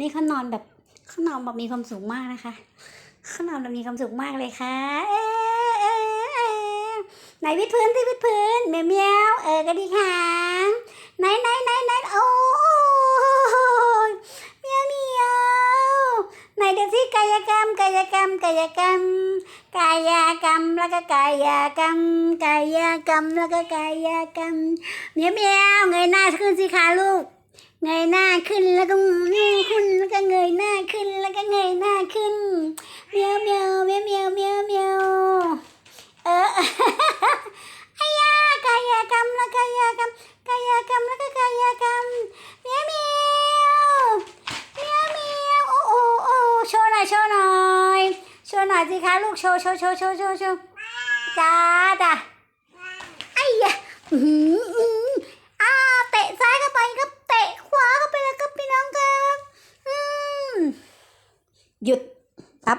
นี่เขานอนแบบเขานอนแบบมีความสุขมากนะคะเขานอนแบบมีความสุขมากเลยค่ะเอ๊ะเอเอไหนวิดพื้นที่วิดพื้นเมียวเมียวเออก็ดีค่ะไหนไหนไหนไหนโอ้ยเมียวเมียวไหนเดี๋ยวสิกายกรรมกายกรรมกายกรรมกายกรรมแล้วก็กายกรรมกายกรรมแล้วก็กายกรรมเมียวเมียวเงยหน้าขึ้นสิคะลูกเงยหน้าขึ้นแล้วก็ขึ้นแล้วก็เงยหน้าขึ้นแล้วก็เงยหน้าขึ้นเมียวเมียวเมียวเมียวเมียวเมียวเออ อายากายกรรมแล้วกายกรรมกายกรรมแล้วก็กายกรรมเมียวเมียวเมียวเมียวโอ้โอ้โอ้โชว์หน่อยโชว์หน่อย โชว์หน่อยสิคะลูกโชว์โชว์โชว์โชว์โชว์โชว์จ้าจ้าไอ้ยะอื้อหืออื้อหืออ่าเตะซ้ายเข้าไปก็เตะขวาเข้าไปแล้วก็พี่น้องครับอืมหยุดครับ